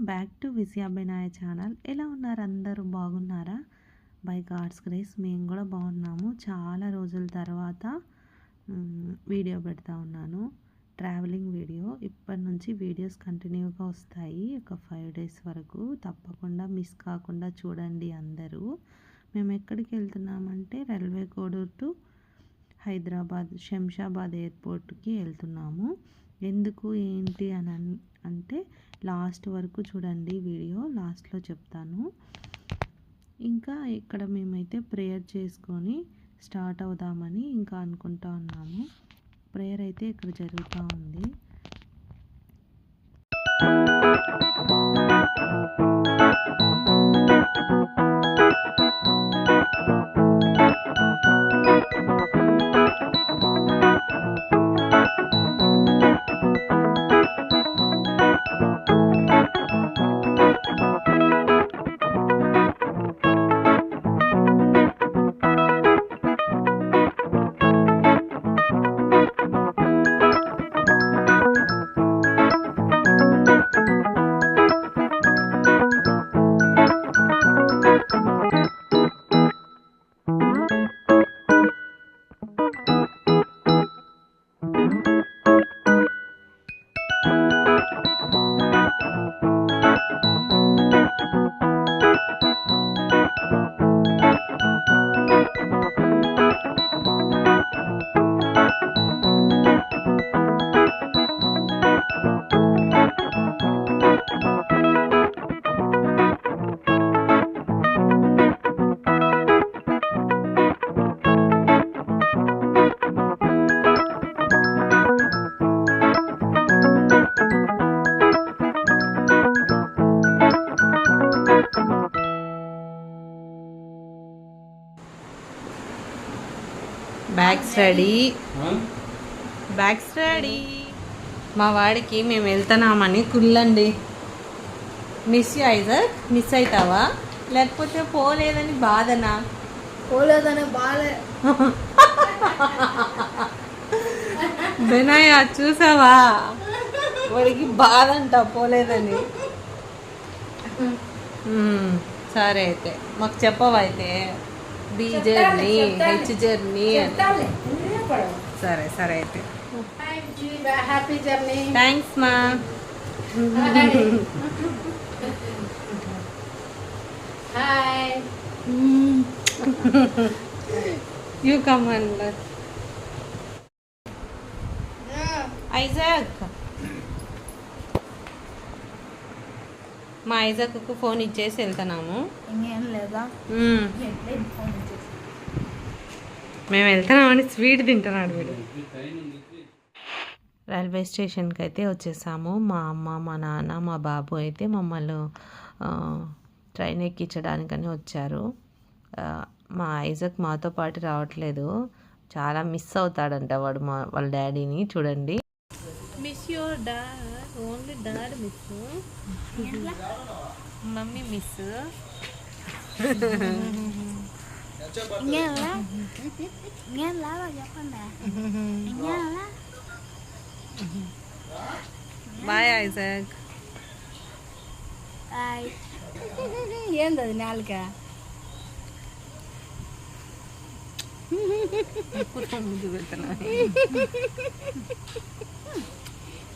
Welcome back to Vijayabhinaya channel. ఎలా ఉన్నారు? అందరూ బాగున్నారా? By God's grace. మేము కూడా బాగున్నాము. చాలా రోజుల తర్వాత వీడియో పెడతా ఉన్నాను. Travelling video. ఇప్పటి నుంచి వీడియోస్ కంటిన్యూగా వస్తాయి. ఒక ఫైవ్ డేస్ వరకు. తప్పకుండా మిస్ కాకుండా చూడండి అందరూ. మేము ఎక్కడికి వెళ్తున్నామంటే రైల్వే కోడూరు టు హైదరాబాద్ శంషాబాద్ ఎయిర్పోర్ట్కి వెళ్తున్నాము. ఎందుకు ఏంటి అని అంటే లాస్ట్ వరకు చూడండి వీడియో లాస్ట్లో చెప్తాను. ఇంకా ఇక్కడ మేమైతే ప్రేయర్ చేసుకొని స్టార్ట్ అవుదామని ఇంకా అనుకుంటా ఉన్నాము. ప్రేయర్ అయితే ఇక్కడ జరుగుతూ ఉంది. బ్యాగ్ స్టడీ బ్యాగ్ స్టడీ మా వాడికి మేము వెళ్తున్నామని కుళ్ళండి మిస్ ఐజర్ మిస్ అవుతావా? లేకపోతే పోలేదని బాధనా? పోలేదనే బాలే బెనయ్య చూసావా? వాడికి బాధ అంట పోలేదని సరే అయితే. మాకు చెప్పవా అయితే? బి జర్నీ హెచ్ జర్నీ అని చెప్తాలే నువ్వే పడవు సరే సరే అయితే. హ్యాపీ జర్నీ థ్యాంక్స్ మా hi you come and Isaac మా ఐజాక్కు ఫోన్ ఇచ్చేసి వెళ్తున్నాము. మ్మ్. వెళ్తున్నామని స్వీట్ తింటున్నాడు వీడు. రైల్వే స్టేషన్కి అయితే వచ్చేసాము. మా అమ్మ మా నాన్న మా బాబు అయితే మమ్మల్ని ట్రైన్ ఎక్కించడానికని వచ్చారు. మా ఐజక్ మాతో పాటు రావట్లేదు. చాలా మిస్ అవుతాడంట వాడు మా వాళ్ళ డాడీని. చూడండి. Miss your dad only dad miss mummy miss ఇంకేం ఇంకేం లాగా చెప్పండి ఇంకేం బాయ్ ఐజక్ హాయ్ ఏంది అది నాలుక ముందు పెడుతున్నా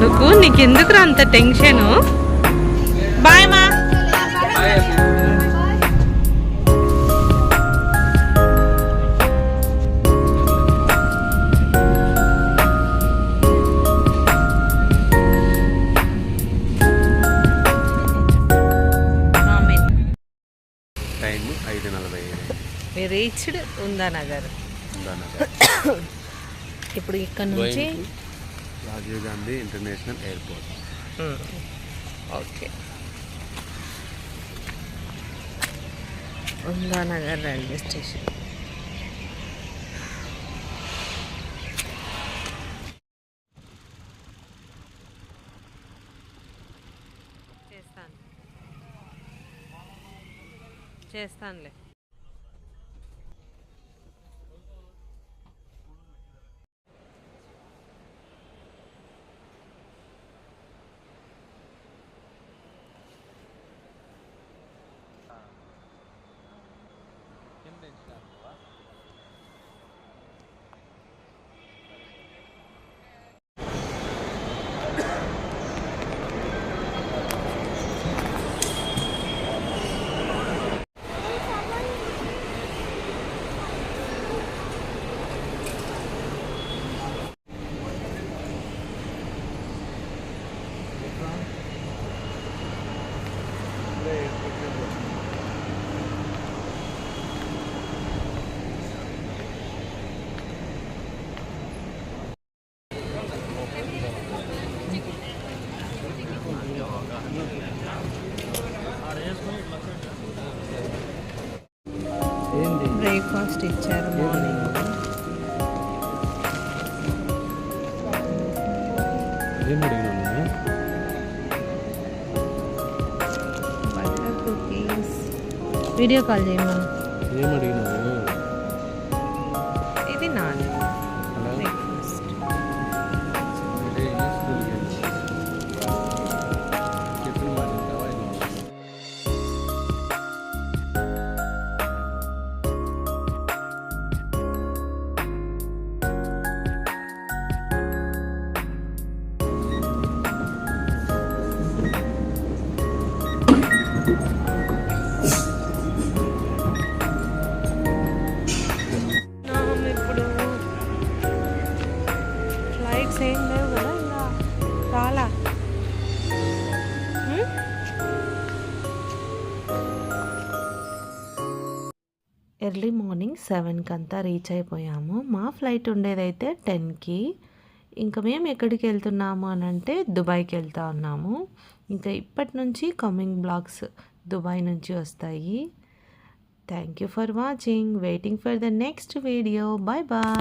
కొడుకు నీకెందుకు అంత టెన్షను? బాయ్ మా. రీచ్డ్ ఉందానగర్ ఇప్పుడు ఇక్కడ నుంచి రాజీవ్ గాంధీ ఇంటర్నేషనల్ ఎయిర్పోర్ట్. మ్మ్. ఓకే. Undanagar railway station. చేస్తాను. చేస్తానులే. బ్రేక్ఫాస్ట్ ఇచ్చారు మార్నింగ్ ఏం అడిగినాను బటర్ కుకీస్ వీడియో కాల్ చేయమను ఏం అడిగినావు సేమ్ ఏం లేవు కదా ఇంకా రాలా? ఎర్లీ మార్నింగ్ సెవెన్కి అంతా రీచ్ అయిపోయాము. మా ఫ్లైట్ ఉండేదైతే టెన్కి. ఇంకా మేము ఎక్కడికి వెళ్తున్నాము అని అంటే దుబాయ్కి వెళ్తా ఉన్నాము. ఇంకా ఇప్పటి నుంచి కమింగ్ బ్లాగ్స్ దుబాయ్ నుంచి వస్తాయి. Thank you for watching waiting for the next video bye bye